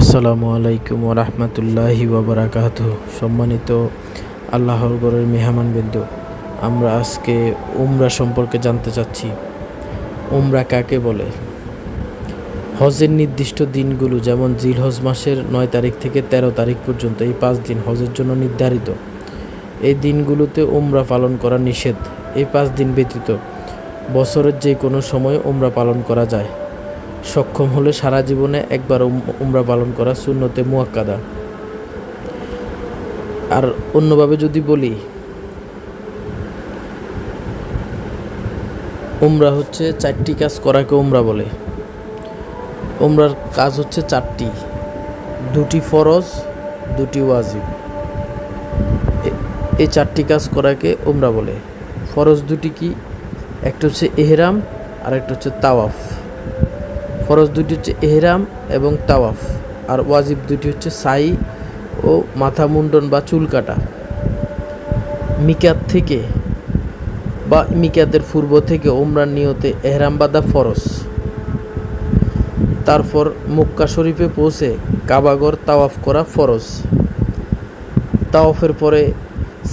আসসালামু আলাইকুম ওরহমতুল্লাহি ওবরাকাত সম্মানিত আল্লাহর গরের মেহমানবৃন্দ আমরা আজকে উমরা সম্পর্কে জানতে চাচ্ছি। উমরা কাকে বলে? হজের নির্দিষ্ট দিনগুলো যেমন জিল জিলহজ মাসের নয় তারিখ থেকে ১৩ তারিখ পর্যন্ত এই পাঁচ দিন হজের জন্য নির্ধারিত। এই দিনগুলোতে উমরা পালন করা নিষেধ। এই পাঁচ দিন ব্যতীত বছরের যে কোনো সময় উমরা পালন করা যায়। সক্ষম হলে সারা জীবনে একবার উম- উমরা পালন করা সুন্নতে মুয়াক্কাদা। আর অন্যভাবে যদি বলি, উমরা হচ্ছে চারটি কাজ করাকে উমরা বলে। উমরার কাজ হচ্ছে চারটি, দুটি ফরজ, দুটি ওয়াজিব। এই চারটি কাজ করাকে উমরা বলে। ফরজ দুটি কি? একটা হচ্ছে এহরাম আর একটা হচ্ছে তাওয়াফ। ফরজ দুটি হচ্ছে এহরাম এবং তাওয়াফ। আর ওয়াজিব দুটি হচ্ছে সাই ও মাথা মুন্ডন বা চুল কাটা। মিকাত থেকে বা মিকাতের পূর্ব থেকে ওমরার নিয়তে এহরাম বাদা ফরজ। তারপর মক্কা শরীফে পৌঁছে কাবাগর তাওয়াফ করা ফরজ। তাওয়াফের পরে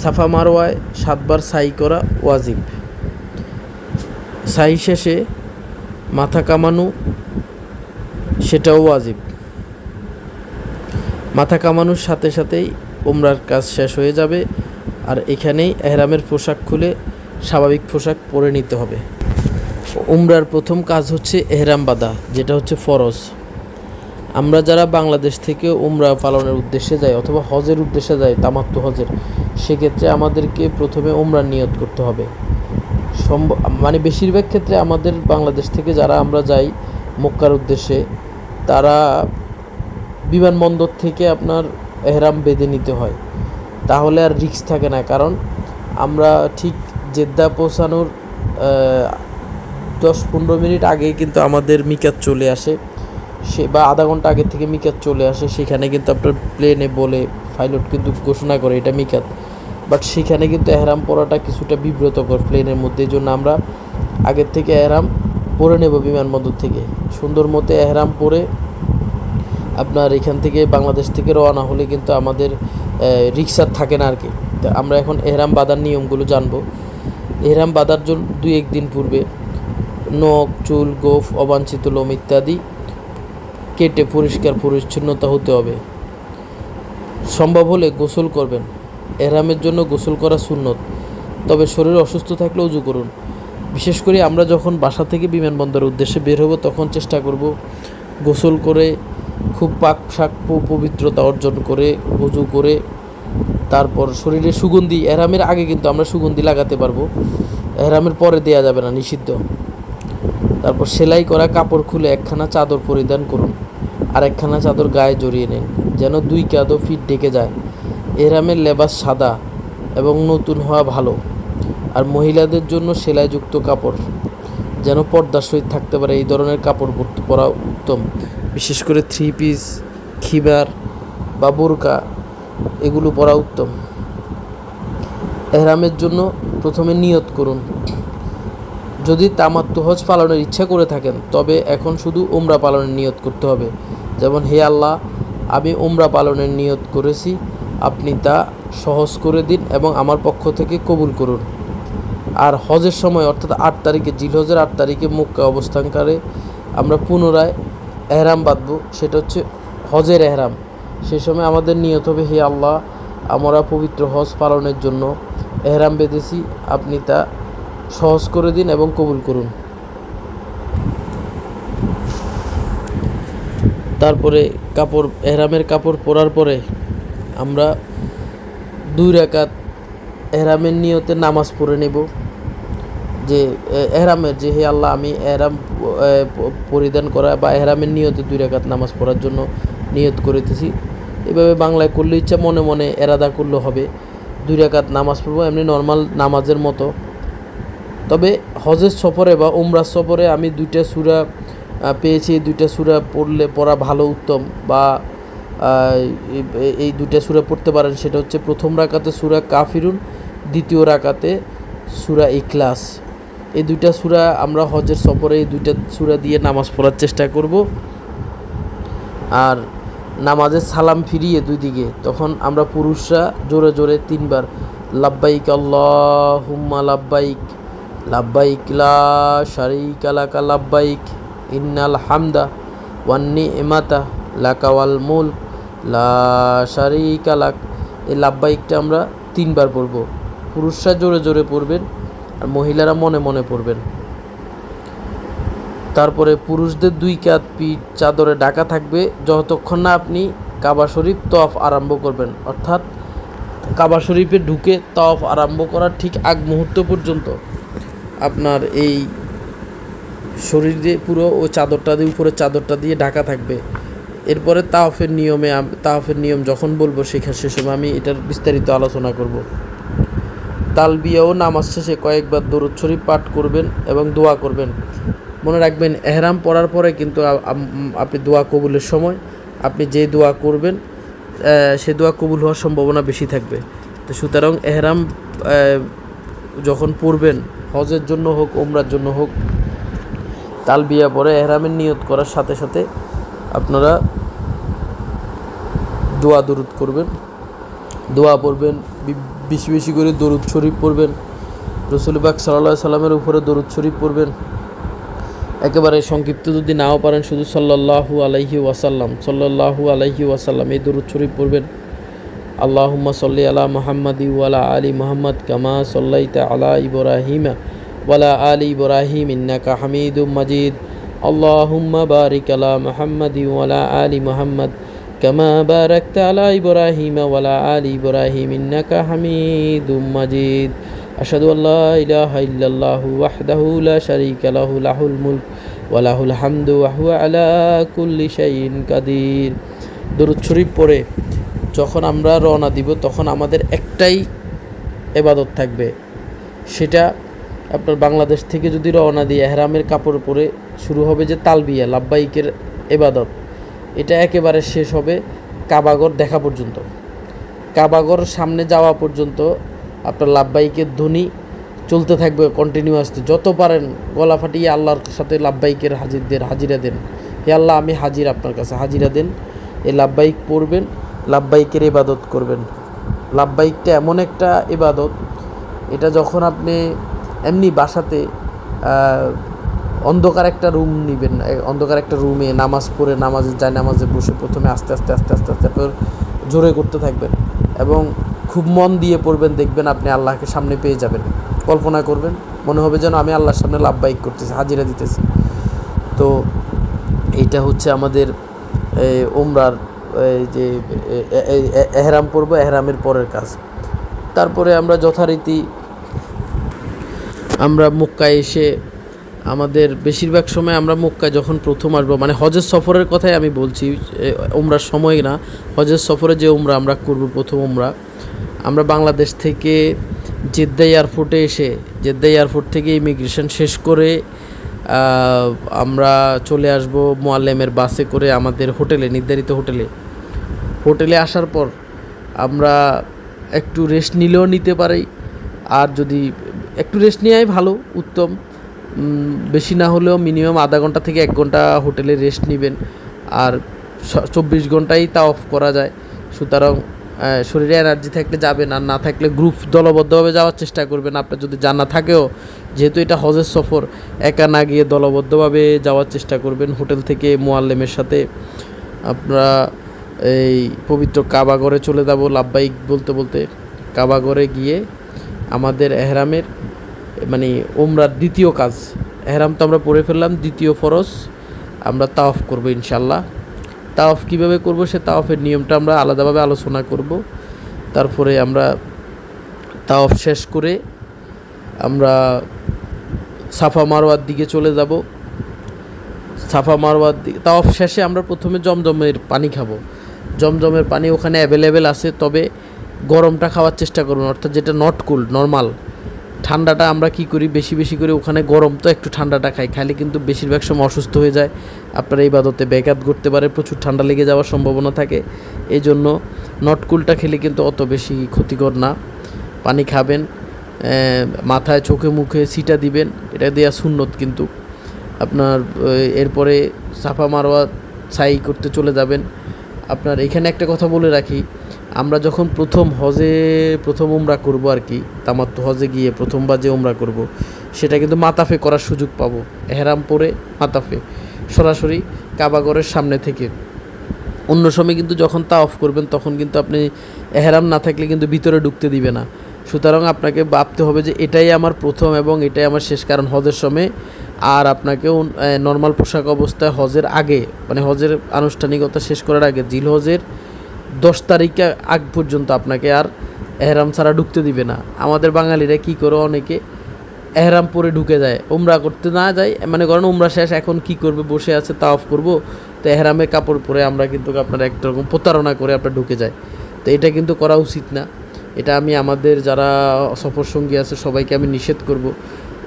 সাফা মারওয়ায় সাতবার সাই করা ওয়াজিব। সাই শেষে মাথা কামানো সেটাও ওয়াজিব। মাথা কামানোর সাথে সাথেই উমরার কাজ শেষ হয়ে যাবে আর এখানেই এহরামের পোশাক খুলে স্বাভাবিক পোশাক পরে নিতে হবে। উমরার প্রথম কাজ হচ্ছে এহরাম বাঁধা, যেটা হচ্ছে ফরজ। আমরা যারা বাংলাদেশ থেকে উমরা পালনের উদ্দেশ্যে যাই অথবা হজের উদ্দেশ্যে যাই, তামাত্ম হজের, সেক্ষেত্রে আমাদেরকে প্রথমে উমরা নিয়ত করতে হবে। সম্ভব মানে বেশিরভাগ ক্ষেত্রে আমাদের বাংলাদেশ থেকে যারা আমরা যাই, মক্কার উদ্দেশ্যে তারা বিমানবন্দর থেকে আপনার এহরাম বেঁধে নিতে হয়। তাহলে আর রিস্ক থাকে না, কারণ আমরা ঠিক জেদ্দা পৌঁছানোর দশ পনেরো মিনিট আগেই কিন্তু আমাদের মিকাত চলে আসে। সে বা আধা ঘণ্টা আগে থেকে মিকাত চলে আসে, সেখানে কিন্তু আপনার প্লেনে বলে, পাইলট কিন্তু ঘোষণা করে এটা মিকাত। বাট সেখানে কিন্তু এহরাম পরাটা কিছুটা বিব্রতকর প্লেনের মধ্যে। এই জন্য আমরা আগের থেকে এহরাম পরে নেব বিমানবন্দর থেকে। সুন্দর মতো এহরাম পরে আপনার এখান থেকে বাংলাদেশ থেকে রওনা হলে কিন্তু আমাদের রিক্সার থাকে না আর কি তো আমরা এখন এহরাম বাঁধার নিয়মগুলো জানব। এহরাম বাঁধার জন্য দুই একদিন পূর্বে নখ, চুল, গোফ, অবাঞ্ছিত লোম ইত্যাদি কেটে পরিষ্কার পরিচ্ছন্নতা হতে হবে। সম্ভব হলে গোসল করবেন। এহরামের জন্য গোসল করা সুন্নত। তবে শরীর অসুস্থ থাকলে উজু করুন। বিশেষ করে আমরা যখন বাসা থেকে বিমানবন্দরের উদ্দেশ্যে বের হব, তখন চেষ্টা করব গোসল করে, খুব পাক শাক পবিত্রতা অর্জন করে, উজু করে, তারপর শরীরে সুগন্ধি, এহরামের আগে কিন্তু আমরা সুগন্ধি লাগাতে পারব। এহরামের পরে দেয়া যাবে না, নিষিদ্ধ। তারপর সেলাই করা কাপড় খুলে একখানা চাদর পরিধান করুন। আর একখানা চাদর গায়ে জড়িয়ে নিন, যেন দুই কাঁধও ফিট ডেকে যায়। এহরামের লেবাস সাদা এবং নতুন হওয়া ভালো। আর মহিলাদের জন্য সেলাইযুক্ত কাপড়, যেন পর্দার সহিত থাকতে পারে। এই ধরনের কাপড় পরা উত্তম। বিশেষ করে থ্রি পিস খিবার বা বোরকা, এগুলো পরা উত্তম। এহরামের জন্য প্রথমে নিয়ত করুন। যদি তামাত্ম হজ পালনের ইচ্ছা করে থাকেন, তবে এখন শুধু ওমরা পালনের নিয়ত করতে হবে। যেমন, হে আল্লাহ, আমি ওমরা পালনের নিয়ত করেছি আপনি তা সহজ করে দিন এবং আমার পক্ষ থেকে কবুল করুন। আর হজের সময়, অর্থাৎ আট তারিখে, জিলহজের আট তারিখে মক্কা অবস্থানকারে আমরা পুনরায় এহরাম বাঁধবো। সেটা হচ্ছে হজের এহরাম। সে সময় আমাদের নিয়ত হবে, হে আল্লাহ, আমরা পবিত্র হজ পালনের জন্য এহরাম বেঁধেছি। আপনি তা সহজ করে দিন এবং কবুল করুন। তারপরে কাপড়, এহরামের কাপড় পরার পরে আমরা দুই রাকাত এহরামের নিয়তে নামাজ পড়ে নেব। যে এহরামের যে হে আল্লাহ আমি এহরাম পরিধান করা বা এহরামের নিয়তে দুই রাকাত নামাজ পড়ার জন্য নিয়ত করিতেছি। এভাবে বাংলায় করলে ইচ্ছা মনে মনে এরাদা করলে হবে। দুই রাকাত নামাজ পড়ব এমনি নর্মাল নামাজের মতো। তবে হজের সফরে বা উমরার সফরে আমি দুইটা সুরা পেয়েছি। দুইটা সুরা পড়লে, পড়া ভালো, উত্তম বা এই- দুইটা সুরা পড়তে পারেন। সেটা হচ্ছে প্রথম রাকাতে সুরা কাফিরুন, দ্বিতীয় রাকাতে সুরা ইখলাস। এই দুইটা সুরা আমরা হজের সফরে এই দুইটা সুরা দিয়ে নামাজ পড়ার চেষ্টা করব। আর নামাজের সালাম ফিরিয়ে দুই দিকে, তখন আমরা পুরুষরা জোরে জোরে তিনবার, লাব্বাইক আল্লাহুম্মা লাব্বাইক লাব্বাইক লা শারিকা লাকা, লাব্বাইক ইন্নাল হামদা ওয়ান্নি এমাতা লাকাওয়াল মুল লা লাক। এই লাব্বাইকটা আমরা তিনবার পড়ব। পুরুষরা জোরে জোরে পড়বেন আর মহিলারা মনে মনে পড়বেন। তারপরে পুরুষদের দুই কাত পিঠ চাদরে ঢাকা থাকবে। যতক্ষণ না আপনি কাবা শরীফ তফ আরম্ভ করবেন। অর্থাৎ কাবা শরীফে ঢুকে তফ আরম্ভ করার ঠিক আগ মুহূর্ত পর্যন্ত আপনার এই শরীরে পুরো ও চাদরটা দিয়ে উপরে চাদরটা দিয়ে ঢাকা থাকবে। এরপরে তাওফের নিয়মে তাওফের নিয়ম যখন বলব শেখার সে সময় আমি এটার বিস্তারিত আলোচনা করব। তালবিয়া ও নামাজ শেষে কয়েকবার দরুদ শরীফ পাঠ করবেন এবং দোয়া করবেন। মনে রাখবেন, এহরাম পড়ার পরে কিন্তু আপনি দোয়া কবুলের সময় আপনি যে দোয়া করবেন সে দোয়া কবুল হওয়ার সম্ভাবনা বেশি থাকবে। তো সুতরাং এহরাম যখন পড়বেন, হজের জন্য হোক ওমরার জন্য হোক, তালবিয়া পরে এহরামের নিয়ত করার সাথে সাথে আপনারা দোয়া দরুদ করবেন, দোয়া পড়বেন বেশি বেশি করে দরুদ শরীফ পড়বেন, রসুল বাক সাল্লাহ সাল্লামের উপরে দরুদ শরীফ পড়বেন। একেবারে সংক্ষিপ্ত যদি নাও পারেন, শুধু সাল্লাল্লাহু আলাইহি ওয়াসাল্লাম, সাল্লাল্লাহু আলাইহি ওয়াসাল্লাম এই দরুদ শরীফ পড়বেন। আল্লাহুম্মা সাল্লি আলা মুহাম্মাদি ওয়ালা আলি মুহাম্মদ কামা সাল্লাইতা আলা ইব্রাহিমা ওয়ালা আলি ইব্রাহিম ইন্নাকা হামিদুম মাজিদ। আল্লাহুম্মা বারিক আলা মুহাম্মাদি ওয়ালা আলি মুহাম্মদ কামা বারাকতা আলা ইব্রাহিম ওয়ালা আলি ইব্রাহিম ইন্নাকা হামিদুম মাজিদ। আশহাদু আল্লা ইলাহা ইল্লাল্লাহু ওয়াহদাহু লা শারীকা লাহু, লাহুল মুলক ওয়া লাহুল হামদু ওয়া হুয়া আলা কুল্লি শাইইন কাদির। দরুদ শরীফ পড়ে যখন আমরা রওনা দিব তখন আমাদের একটাই এবাদত থাকবে, সেটা আপনার বাংলাদেশ থেকে যদি রওনা দিয়ে এহরামের কাপড় পরে শুরু হবে যে তালবিয়া, লাব্বাইকের এবাদত। এটা একেবারে শেষ হবে কাবাগর দেখা পর্যন্ত। কাবাগর সামনে যাওয়া পর্যন্ত আপনার লাভবাইকের ধ্বনি চলতে থাকবে কন্টিনিউয়াসলি যত পারেন গলা ফাটিয়ে আল্লাহর সাথে লাভবাইকের হাজিরদের হাজিরা দেন। হে আল্লাহ, আমি হাজির আপনার কাছে হাজিরা দেন। এই লাভবাইক পড়বেন লাভবাইকের ইবাদত করবেন। লাভবাইকটা এমন একটা ইবাদত এটা যখন আপনি এমনি বাসাতে অন্ধকার একটা রুম নেবেন অন্ধকার একটা রুমে নামাজ পড়ে নামাজে যায়, নামাজে বসে প্রথমে আস্তে আস্তে আস্তে আস্তে আস্তে জোরে করতে থাকবেন এবং খুব মন দিয়ে পড়বেন, দেখবেন আপনি আল্লাহকে সামনে পেয়ে যাবেন। কল্পনা করবেন, মনে হবে যেন আমি আল্লাহর সামনে লাভবাহিক করতেছি, হাজিরা দিতেছি। তো এইটা হচ্ছে আমাদের ওমরার যে এহরাম পড়ব, এহরামের পরের কাজ। তারপরে আমরা যথারীতি আমরা মক্কায় এসে আমাদের বেশিরভাগ সময় আমরা মক্কায় যখন প্রথম আসব মানে হজের সফরের কথাই আমি বলছি ওমরার সময় না, হজের সফরে যে ওমরা আমরা করব প্রথম ওমরা আমরা বাংলাদেশ থেকে জেদ্দা এয়ারপোর্টে এসে জেদ্দা এয়ারপোর্ট থেকে ইমিগ্রেশন শেষ করে আমরা চলে আসব মোয়াল্লেমের বাসে করে আমাদের হোটেলে, নির্ধারিত হোটেলে। হোটেলে আসার পর আমরা একটু রেস্ট নিলেও নিতে পারি, আর যদি একটু রেস্ট নেওয়াই ভালো, উত্তম। বেশি না হলেও মিনিমাম আধা ঘণ্টা থেকে এক ঘণ্টা হোটেলে রেস্ট নেবেন। আর চব্বিশ ঘন্টাই তা অফ করা যায়। সুতরাং শরীরে এনার্জি থাকলে যাবেন, আর না থাকলে গ্রুপ দলবদ্ধভাবে যাওয়ার চেষ্টা করবেন। আপনার যদি জানা থাকেও, যেহেতু এটা হজের সফর, একা না গিয়ে দলবদ্ধভাবে যাওয়ার চেষ্টা করবেন। হোটেল থেকে মোয়াল্লেমের সাথে আপনারা এই পবিত্র কাবাগরে চলে যাব। লাভবাইক বলতে বলতে কাবাগরে গিয়ে আমাদের এহরামের মানে ওমরার দ্বিতীয় কাজ। এহরাম তো আমরা পড়ে ফেললাম, দ্বিতীয় ফরজ। আমরা তাওফ করব ইনশাল্লাহ তাওফ কীভাবে করব সে তাওফের নিয়মটা আমরা আলাদাভাবে আলোচনা করব। তারপরে আমরা তাওফ শেষ করে আমরা সাফা মারোয়ার দিকে চলে যাব। সাফা মারোয়ার দিকে তাওফ শেষে আমরা প্রথমে জমজমের পানি খাব। জমজমের পানি ওখানে অ্যাভেলেবেল আছে, তবে গরমটা খাওয়ার চেষ্টা করুন অর্থাৎ যেটা নট কুল নর্মাল ঠান্ডাটা আমরা কি করি? বেশি বেশি করে ওখানে গরম তো একটু ঠান্ডাটা খাই। খাইলে কিন্তু বেশিরভাগ সময় অসুস্থ হয়ে যায়। আপনার এই বাদতে ব্যাঘাত করতে পারে, প্রচুর ঠান্ডা লেগে যাওয়ার সম্ভাবনা থাকে। এই জন্য নটকুলটা খেলে কিন্তু অত বেশি ক্ষতিকর না। পানি খাবেন মাথায় চোখে মুখে সিটা দিবেন, এটা দেওয়া সুন্নত কিন্তু। আপনার এরপরে সাফা মারোয়া ছাই করতে চলে যাবেন। আপনার এখানে একটা কথা বলে রাখি আমরা যখন প্রথম হজে প্রথম উমরা করব আর কি তামাত্ম হজে গিয়ে প্রথমবার যে উমরা করব, সেটা কিন্তু মাতাফে করার সুযোগ পাবো। এহরাম পরে মাতাফে, সরাসরি কাবাগরের সামনে থেকে। অন্য সময় কিন্তু যখন তা অফ করবেন, তখন কিন্তু আপনি এহরাম না থাকলে কিন্তু ভিতরে ঢুকতে দিবে না। সুতরাং আপনাকে ভাবতে হবে যে এটাই আমার প্রথম এবং এটাই আমার শেষ, কারণ হজের সময় আর আপনাকে নর্মাল পোশাক অবস্থায় হজের আগে মানে হজের আনুষ্ঠানিকতা শেষ করার আগে জিল হজের দশ তারিখে আগ পর্যন্ত আপনাকে আর এহরাম ছাড়া ঢুকতে দিবে না। আমাদের বাঙালিরা কি করে অনেকে এহরাম পরে ঢুকে যায়? উমরা করতে না যায় মানে করেন উমরা শেষ, এখন কি করবে, বসে আছে, তা অফ করব। তো এহরামে কাপড় পরে আমরা কিন্তু আপনার একটা রকম প্রতারণা করে আপনার ঢুকে যায় তো এটা কিন্তু করা উচিত না। এটা আমি আমাদের যারা সফর সঙ্গী আছে, সবাইকে আমি নিষেধ করব।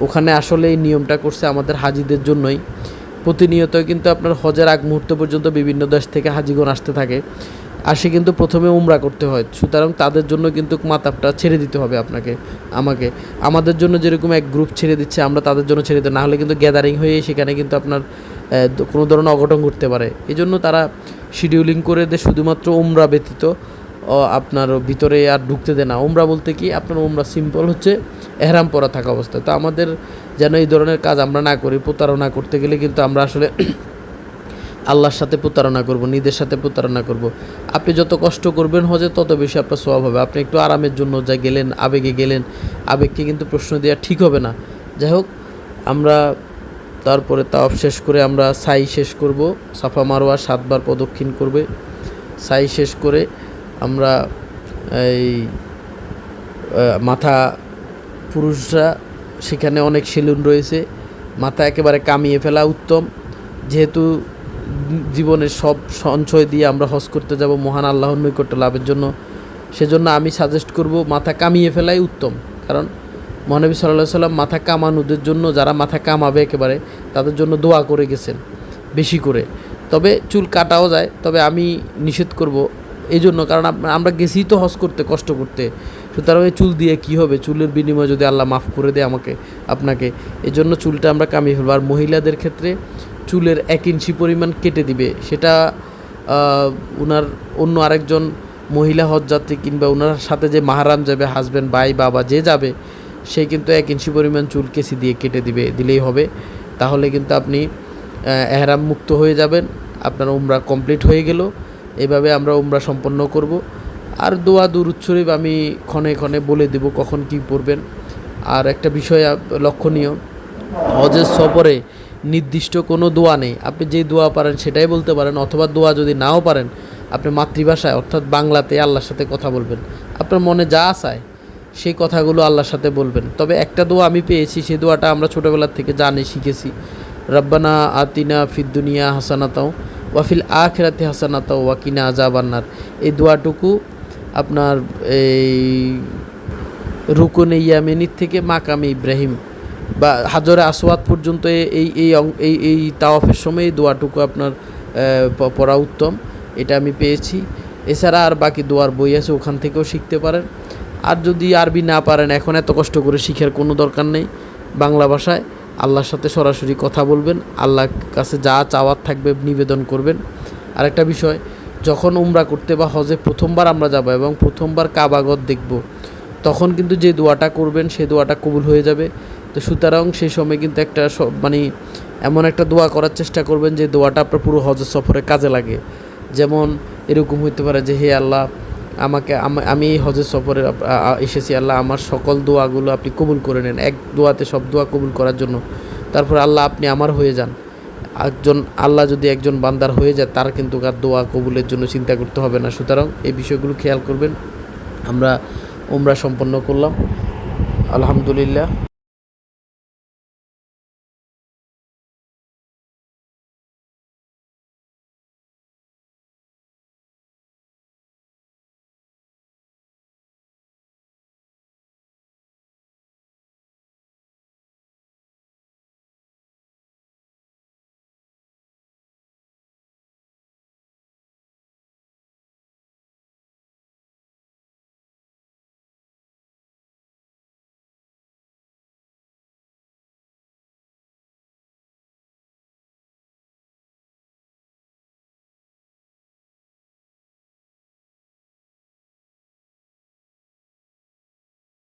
ওখানে আসলে এই নিয়মটা করছে আমাদের হাজিদের জন্যই। প্রতিনিয়ত কিন্তু আপনার হজের আগ মুহূর্ত পর্যন্ত বিভিন্ন দেশ থেকে হাজিগণ আসতে থাকে। আসে কিন্তু প্রথমে উমরা করতে হয়। সুতরাং তাদের জন্য কিন্তু মাতাবটা ছেড়ে দিতে হবে আপনাকে, আমাকে। আমাদের জন্য যেরকম এক গ্রুপ ছেড়ে দিচ্ছে, আমরা তাদের জন্য ছেড়ে দিই। না হলে কিন্তু গ্যাদারিং হয়ে সেখানে কিন্তু আপনার কোনো ধরনের অঘটন ঘটতে পারে। এই জন্য তারা শিডিউলিং করে দেয় শুধুমাত্র উমরা ব্যতীত আপনার ভিতরে আর ঢুকতে দেয় না। উমরা বলতে কি, আপনার উমরা সিম্পল হচ্ছে, এহরাম পরা থাকা অবস্থায়। তো আমাদের যেন এই ধরনের কাজ আমরা না করি, প্রতারণা করতে গেলে কিন্তু আমরা আসলে আল্লাহর সাথে প্রতারণা করব, নিজের সাথে প্রতারণা করব। আপনি যত কষ্ট করবেন হজে, তত বেশি আপনার স্বভাব হবে। আপনি একটু আরামের জন্য যা গেলেন, আবেগে গেলেন, আবেগকে কিন্তু প্রশ্ন দেওয়া ঠিক হবে না। যাই হোক, আমরা তারপরে তাওয়াফ শেষ করে আমরা সাই শেষ করব। সাফা মারোয়া সাতবার প্রদক্ষিণ করবে। সাই শেষ করে আমরা এই মাথা পুরুষরা, সেখানে অনেক সেলুন রয়েছে। মাথা একেবারে কামিয়ে ফেলা উত্তম। যেহেতু জীবনের সব সঞ্চয় দিয়ে আমরা হজ করতে যাব, মহান আল্লাহর নৈকট্য লাভের জন্য। সেজন্য আমি সাজেস্ট করব, মাথা কামিয়ে ফেলাই উত্তম। কারণ মহানবী সাল্লাহ সাল্লাম মাথা কামানোদের জন্য, যারা মাথা কামাবে একেবারে, তাদের জন্য দোয়া করে গেছেন, বেশি করে। তবে চুল কাটাও যায়, তবে আমি নিষেধ করব এই জন্য কারণ আমরা গেছি তো হজ করতে, কষ্ট করতে। সুতরাং এই চুল দিয়ে কি হবে? চুলের বিনিময়ে যদি আল্লাহ মাফ করে দেয় আমাকে, আপনাকে এই জন্য চুলটা আমরা কামিয়ে ফেলব। আর মহিলাদের ক্ষেত্রে চুলের এক ইঞ্চি পরিমাণ কেটে দিবে। সেটা ওনার অন্য আরেকজন মহিলা হজযাত্রী কিংবা ওনার সাথে যে মাহারাম যাবে হাজব্যান্ড ভাই, বাবা, যে যাবে, সে কিন্তু এক ইঞ্চি পরিমাণ চুল কেসি দিয়ে কেটে দিবে, দিলেই হবে। তাহলে কিন্তু আপনি এহরাম মুক্ত হয়ে যাবেন। আপনার উমরা কমপ্লিট হয়ে গেল। এভাবে আমরা উমরা সম্পন্ন করব। আর দোয়া, দুরুদ শরীফ আমি ক্ষণে ক্ষণে বলে দেব কখন কি পড়বেন। আর একটা বিষয় লক্ষণীয়, হজের সফরে নির্দিষ্ট কোনো দোয়া নেই। আপনি যে দোয়া পারেন সেটাই বলতে পারেন, অথবা দোয়া যদি নাও পারেন, আপনি মাতৃভাষায়, অর্থাৎ বাংলাতে আল্লাহর সাথে কথা বলবেন। আপনার মনে যা আসায় সেই কথাগুলো আল্লাহর সাথে বলবেন। তবে একটা দোয়া আমি পেয়েছি সেই দোয়াটা আমরা ছোটোবেলার থেকে জানি, শিখেছি। রব্বানা আতিনা ফিদ্দুনিয়া হাসানাতাও ওয়াফিল আখেরাতে হাসানাতাও ওয়াকিনা আজাবান্নার এই দোয়াটুকু আপনার এই রুকুনে ইয়ামিনির থেকে মাকামে ইব্রাহিম বা হাজরে আসওয়াদ পর্যন্ত এই এই এই এই তাওয়াফের সময় দোয়াটুকু আপনার পড়া উত্তম। এটা আমি পেয়েছি। এছাড়া আর বাকি দোয়ার বই আছে, ওখান থেকেও শিখতে পারেন। আর যদি আরবি না পারেন, এখন এত কষ্ট করে শিখার কোনো দরকার নেই বাংলা ভাষায়। আল্লাহর সাথে সরাসরি কথা বলবেন, আল্লাহর কাছে যা চাওয়ার থাকবে নিবেদন করবেন। আরেকটা বিষয়, যখন উমরা করতে বা হজে প্রথমবার আমরা যাব এবং প্রথমবার কাবাগত দেখব, তখন কিন্তু যে দোয়াটা করবেন, সে দোয়াটা কবুল হয়ে যাবে। তো সুতরাং সেই সময় কিন্তু একটা মানে এমন একটা দোয়া করার চেষ্টা করবেন যে দোয়াটা আপনার পুরো হজের সফরে কাজে লাগে। যেমন এরকম হইতে পারে যে, হে আল্লাহ, আমাকে, আম- এই হজের সফরে এসেছি, আল্লাহ, আমার সকল দোয়াগুলো আপনি কবুল করে নেন। এক দোয়াতে সব দোয়া কবুল করার জন্য। তারপর আল্লাহ, আপনি আমার হয়ে যান। একজন, আল্লাহ যদি একজন বান্দার হয়ে যায়, তার কিন্তু আর দোয়া কবুলের জন্য চিন্তা করতে হবে না। সুতরাং এই বিষয়গুলো খেয়াল করবেন। আমরা উমরা সম্পন্ন করলাম। আলহামদুলিল্লাহ।